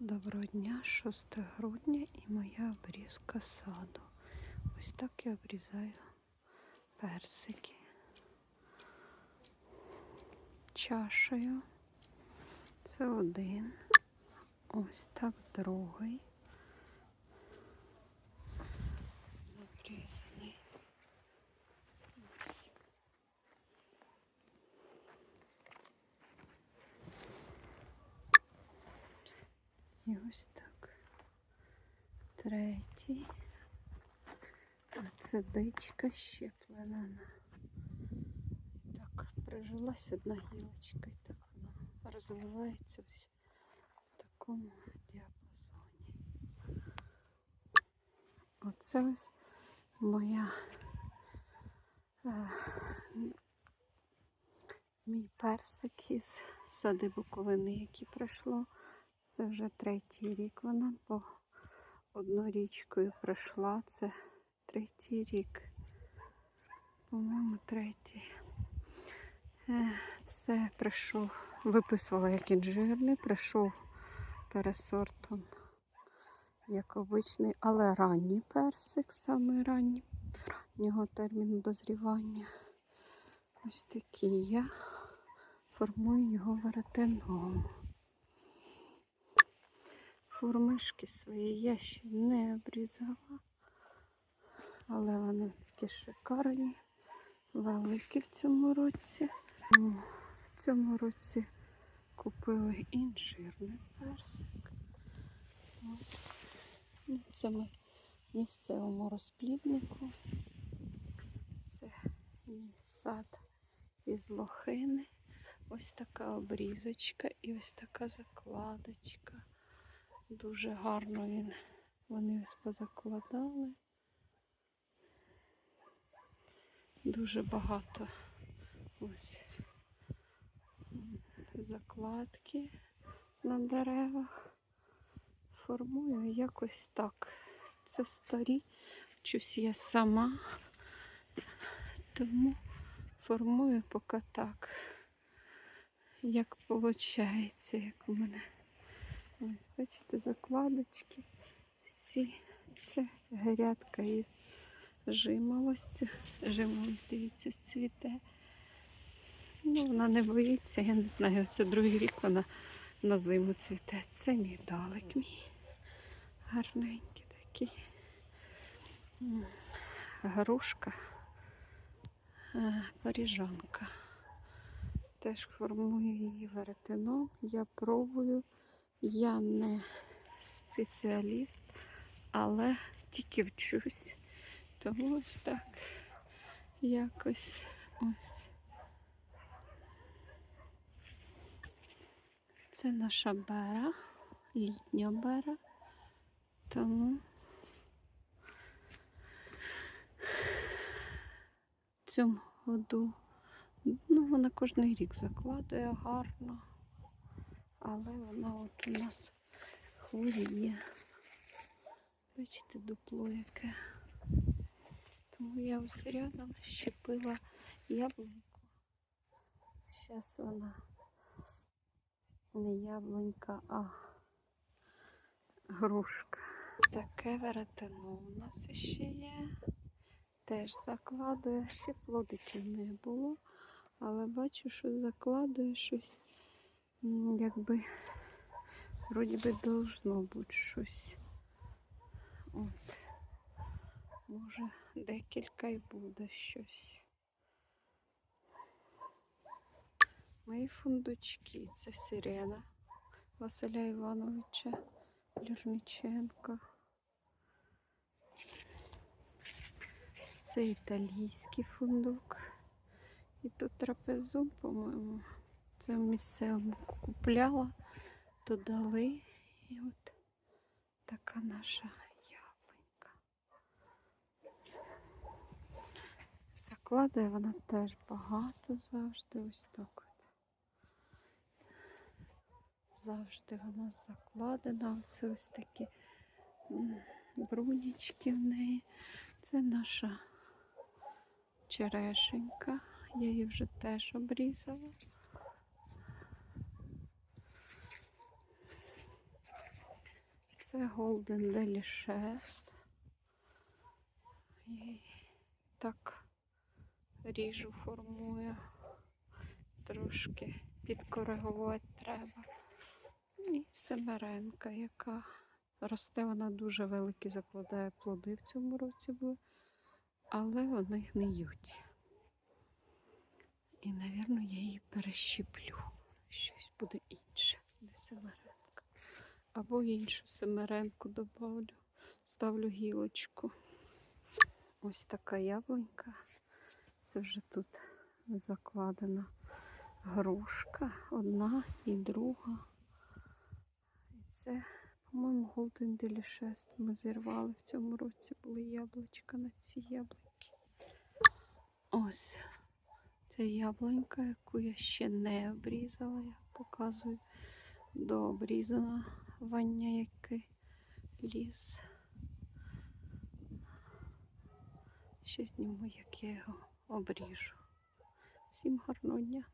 Доброго дня, 6 грудня і моя обрізка саду. Ось так я обрізаю персики. Чашею. Це один. Ось так другий. І ось так. Третій. А це дичка щеплена. І так, прижилась одна гілочка, і так вона розвивається ось в такому діапазоні. Оце ось моя е, мій персик із сади Буковини, який пройшло. Це вже третій рік вона, бо одну річкою пройшла. Це третій рік. По-моєму, третій. Е, Це прийшов, виписувала як інжирний, прийшов пересортом, як обичний, але ранній персик, саме ранній. Раннього терміну дозрівання. Ось такий я формую його веретеном. Формишки свої я ще не обрізала, але вони такі шикарні, великі в цьому році. В цьому році купили інжирний персик. Ось. Ну, Це ми місцевому розпліднику. Це мій сад із лохини. Ось така обрізочка і ось така закладочка. Дуже гарно він. Вони ось позакладали. Дуже багато ось закладки на деревах. Формую якось так. Це старі, вчусь я сама, тому формую поки так, як виходить, як у мене. Ось, бачите, закладочки. Всі. Це грядка із жимолостю. Жимолость, дивіться, цвіте. Ну, вона не боїться, я не знаю, це другий рік вона на зиму цвіте. Це мій далек мій. Гарненький такий. Грушка. е, Паріжанка. Теж формую її веретеном. Я пробую. Я не спеціаліст, але тільки вчусь. Тому ось так якось ось. Це наша бера, літня бера. Тому в цьому году, ну, вона кожний рік закладує гарно але вона от у нас хворіє. Бачите, дупло яке. Тому я ось рядом щепила яблуньку. Зараз вона не яблунька, а грушка. Таке веретено у нас ще є. Теж закладує, ще плодиків не було, але бачу, що закладує щось якби вроді би должно бути щось. От. Може, декілька і буде щось. Мої фундучки. Це сирена Василя Івановича Лірниченка. Це італійський фундук. І тут трапезун, по-моєму. Це в місцевому купляла, то дали. І от така наша яблунька. Закладає вона теж багато завжди. Ось так от. Завжди вона закладена. Оце ось такі брунічки в неї. Це наша черешенька. Я її вже теж обрізала. Це Golden Delicious. І так ріжу формую. Трошки підкоригувати треба. І семеренка, яка росте, вона дуже великі, закладає плоди в цьому році були, але вони гниють. І, напевно, я її перещеплю. Щось буде інше, не семеренка. Або іншу семеренку добавлю, ставлю гілочку. Ось така яблунька. Це вже тут закладена грушка, одна і друга. І це, по-моєму, Golden Delicious ми зірвали в цьому році. Були яблучка на ці яблуки. Ось це яблунька, яку я ще не обрізала, я показую до обрізання, який ліс. Ще зніму, як я його обріжу. Всім гарного дня!